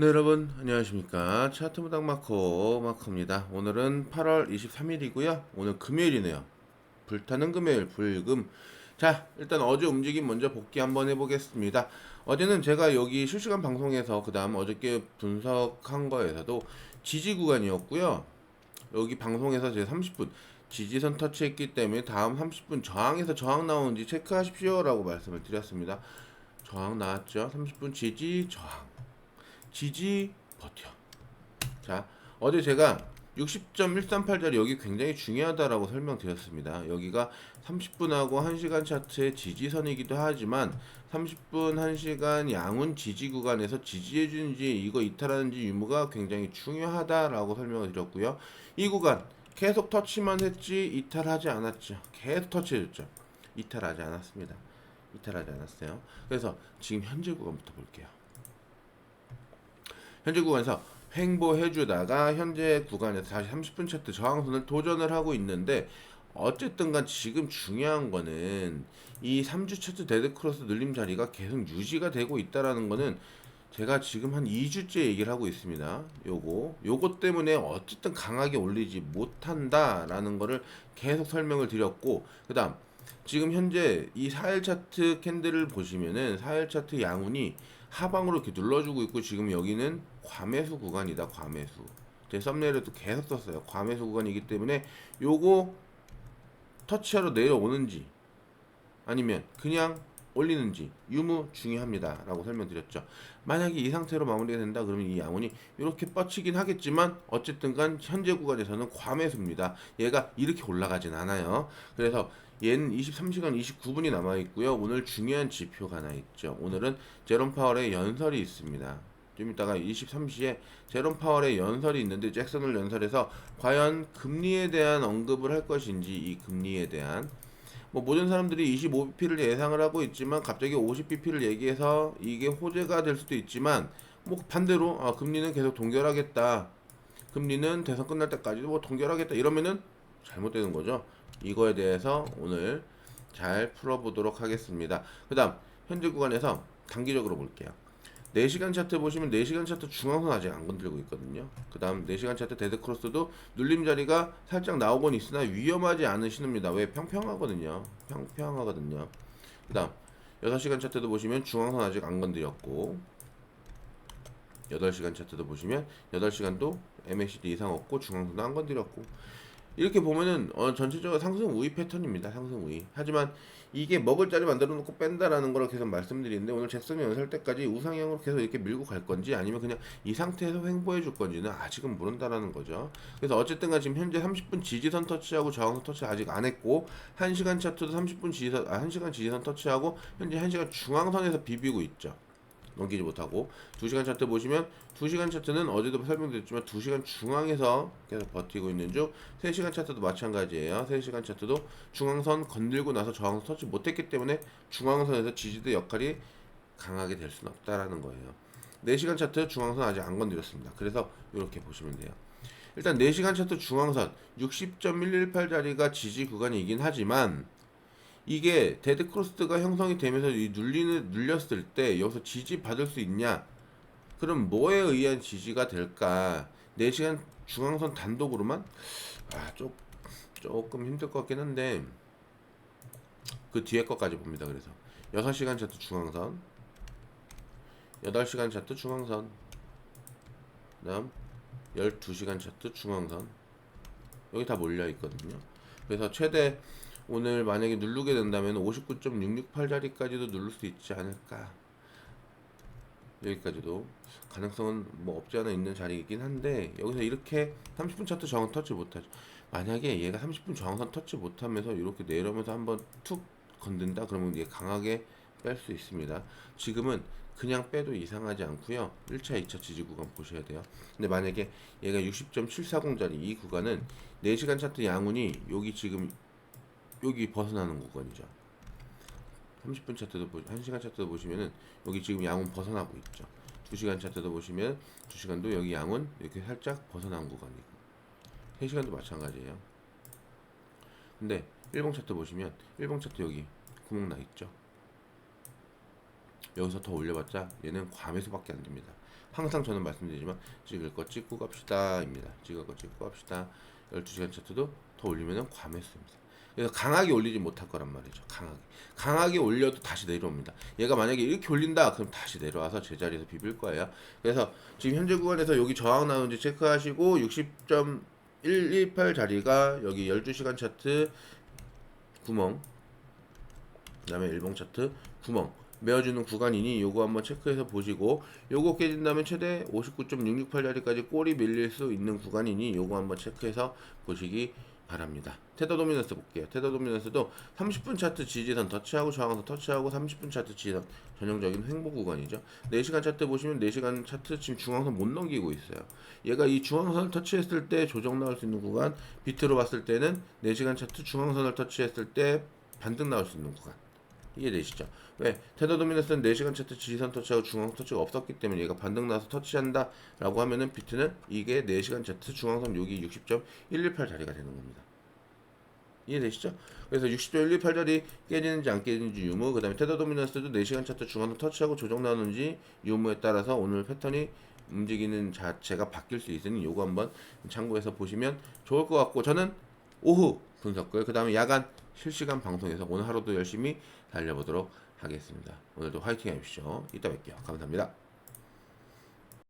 네 여러분 안녕하십니까? 차트 무당 마커 마커입니다. 오늘은 8월 23일이고요. 오늘 금요일이네요. 불타는 금요일 불금. 자 일단 어제 움직임 먼저 복귀 한번 해보겠습니다. 어제는 제가 여기 실시간 방송에서 그 다음 어저께 분석한 거에서도 지지 구간이었고요. 여기 방송에서 제가 30분 지지선 터치했기 때문에 다음 30분 저항에서 저항 나오는지 체크하십시오 라고 말씀을 드렸습니다. 저항 나왔죠? 30분 지지 저항 지지 버텨. 자, 어제 제가 60.138짜리 여기 굉장히 중요하다라고 설명드렸습니다. 여기가 30분하고 1시간 차트의 지지선이기도 하지만 30분 1시간 양운 지지 구간에서 지지해 주는지 이거 이탈하는지 유무가 굉장히 중요하다라고 설명을 드렸고요. 이 구간 계속 터치만 했지 이탈하지 않았죠. 계속 터치해줬죠. 이탈하지 않았습니다. 이탈하지 않았어요. 그래서 지금 현재 구간부터 볼게요. 현재 구간에서 횡보해주다가 현재 구간에서 다시 30분 차트 저항선을 도전을 하고 있는데 어쨌든 간 지금 중요한 거는 이 3주 차트 데드크로스 늘림 자리가 계속 유지가 되고 있다라는 거는 제가 지금 한 2주째 얘기를 하고 있습니다. 요거 요거 때문에 어쨌든 강하게 올리지 못한다라는 거를 계속 설명을 드렸고 그다음 지금 현재 이 4일 차트 캔들을 보시면은 4일 차트 양운이 하방으로 이렇게 눌러주고 있고 지금 여기는 과매수 구간이다 과매수. 제 썸네일에도 계속 썼어요. 과매수 구간이기 때문에 요거 터치하러 내려오는지 아니면 그냥 올리는지 유무 중요합니다 라고 설명드렸죠. 만약에 이 상태로 마무리가 된다 그러면 이 양운이 이렇게 뻗치긴 하겠지만 어쨌든 간 현재 구간에서는 과매수입니다. 얘가 이렇게 올라가진 않아요. 그래서 얘는 23시간 29분이 남아 있고요. 오늘 중요한 지표가 하나 있죠. 오늘은 제롬 파월의 연설이 있습니다. 좀 이따가 23시에 제롬 파월의 연설이 있는데 잭슨을 연설해서 과연 금리에 대한 언급을 할 것인지 이 금리에 대한 뭐 모든 사람들이 25bp를 예상을 하고 있지만 갑자기 50bp를 얘기해서 이게 호재가 될 수도 있지만 뭐 반대로 아, 금리는 계속 동결하겠다. 금리는 대선 끝날 때까지도 뭐 동결하겠다. 이러면은 잘못되는 거죠. 이거에 대해서 오늘 잘 풀어보도록 하겠습니다. 그 다음 현재 구간에서 단기적으로 볼게요. 4시간 차트 보시면 4시간 차트 중앙선 아직 안 건들고 있거든요. 그 다음 4시간 차트 데드크로스도 눌림 자리가 살짝 나오곤 있으나 위험하지 않은 신호입니다. 왜? 평평하거든요. 평평하거든요. 그 다음 6시간 차트도 보시면 중앙선 아직 안 건드렸고 8시간 차트도 보시면 8시간도 MACD 이상 없고 중앙선도 안 건드렸고 이렇게 보면은 어, 전체적으로 상승 우위 패턴입니다. 상승 우위. 하지만 이게 먹을 자리 만들어 놓고 뺀다라는 걸 계속 말씀드리는데 오늘 잭슨이 연설 때까지 우상향으로 계속 이렇게 밀고 갈 건지 아니면 그냥 이 상태에서 횡보해 줄 건지는 아직은 모른다라는 거죠. 그래서 어쨌든간 지금 현재 30분 지지선 터치하고 저항선 터치 아직 안 했고 1시간 차트도 30분 지지선 아 1시간 지지선 터치하고 현재 1시간 중앙선에서 비비고 있죠. 넘기지 못하고 2시간 차트 보시면 2시간 차트는 어제도 설명드렸지만 2시간 중앙에서 계속 버티고 있는 중 3시간 차트도 마찬가지예요. 3시간 차트도 중앙선 건들고 나서 저항선 터치 못했기 때문에 중앙선에서 지지대 역할이 강하게 될 수는 없다라는 거예요. 4시간 차트 중앙선 아직 안 건드렸습니다. 그래서 이렇게 보시면 돼요. 일단 4시간 차트 중앙선 60.118짜리가 지지 구간이긴 하지만 이게 데드 크로스가 형성이 되면서 이 눌리는 눌렸을 때 여기서 지지 받을 수 있냐? 그럼 뭐에 의한 지지가 될까? 4시간 중앙선 단독으로만 아, 좀 조금 힘들 것 같긴 한데 그 뒤에 것까지 봅니다. 그래서 6시간 차트 중앙선 8시간 차트 중앙선 그다음 12시간 차트 중앙선 여기 다 몰려 있거든요. 그래서 최대 오늘 만약에 누르게 된다면 59.668 자리까지도 누를 수 있지 않을까. 여기까지도. 가능성은 뭐 없지 않아 있는 자리이긴 한데 여기서 이렇게 30분 차트 저항 터치 못하죠. 만약에 얘가 30분 저항선 터치 못하면서 이렇게 내려오면서 한번 툭 건든다? 그러면 얘 강하게 뺄 수 있습니다. 지금은 그냥 빼도 이상하지 않고요. 1차 2차 지지 구간 보셔야 돼요. 근데 만약에 얘가 60.740짜리 이 구간은 4시간 차트 양운이 여기 지금 여기 벗어나는 구간이죠. 30분 차트도 보 1시간 차트도 보시면은 여기 지금 양은 벗어나고 있죠. 2시간 차트도 보시면 2시간도 여기 양은 이렇게 살짝 벗어난 구간이고 3시간도 마찬가지예요. 근데 1봉 차트 보시면 1봉 차트 여기 구멍 나 있죠. 여기서 더 올려봤자 얘는 괌에서밖에 안 됩니다. 항상 저는 말씀드리지만 찍을 거 찍고 갑시다입니다. 찍을 거 찍고 갑시다. 12시간 차트도 더 올리면은 괌에서입니다. 그래서 강하게 올리지 못할 거란 말이죠. 강하게. 강하게 올려도 다시 내려옵니다. 얘가 만약에 이렇게 올린다 그럼 다시 내려와서 제자리에서 비빌 거예요. 그래서 지금 현재 구간에서 여기 저항 나오는지 체크하시고 60.118 자리가 여기 12시간 차트 구멍 그다음에 일봉 차트 구멍 메어주는 구간이니 요거 한번 체크해서 보시고 요거 깨진다면 최대 59.668 자리까지 꼬리 밀릴 수 있는 구간이니 요거 한번 체크해서 보시기 바랍니다. 테더 도미넌스 볼게요. 테더 도미넌스도 30분 차트 지지선 터치하고 저항선 터치하고 30분 차트 지지선 전형적인 횡보 구간이죠. 4시간 차트 보시면 4시간 차트 지금 중앙선 못 넘기고 있어요. 얘가 이 중앙선을 터치했을 때 조정 나올 수 있는 구간 비트로 봤을 때는 4시간 차트 중앙선을 터치했을 때 반등 나올 수 있는 구간 이해되시죠? 왜? 테더 도미너스는 4시간 차트 지지선 터치하고 중앙 터치가 없었기 때문에 얘가 반등 나서 터치한다 라고 하면은 비트는 이게 4시간 차트 중앙선 여기 60.118 자리가 되는 겁니다. 이해되시죠? 그래서 60.118 자리 깨지는지 안 깨지는지 유무 그 다음에 테더 도미너스도 4시간 차트 중앙선 터치하고 조정 나오는지 유무에 따라서 오늘 패턴이 움직이는 자체가 바뀔 수 있으니 요거 한번 참고해서 보시면 좋을 것 같고 저는 오후 분석글 그 다음에 야간 실시간 방송에서 오늘 하루도 열심히 달려보도록 하겠습니다. 오늘도 화이팅 하십시오. 이따 뵐게요. 감사합니다.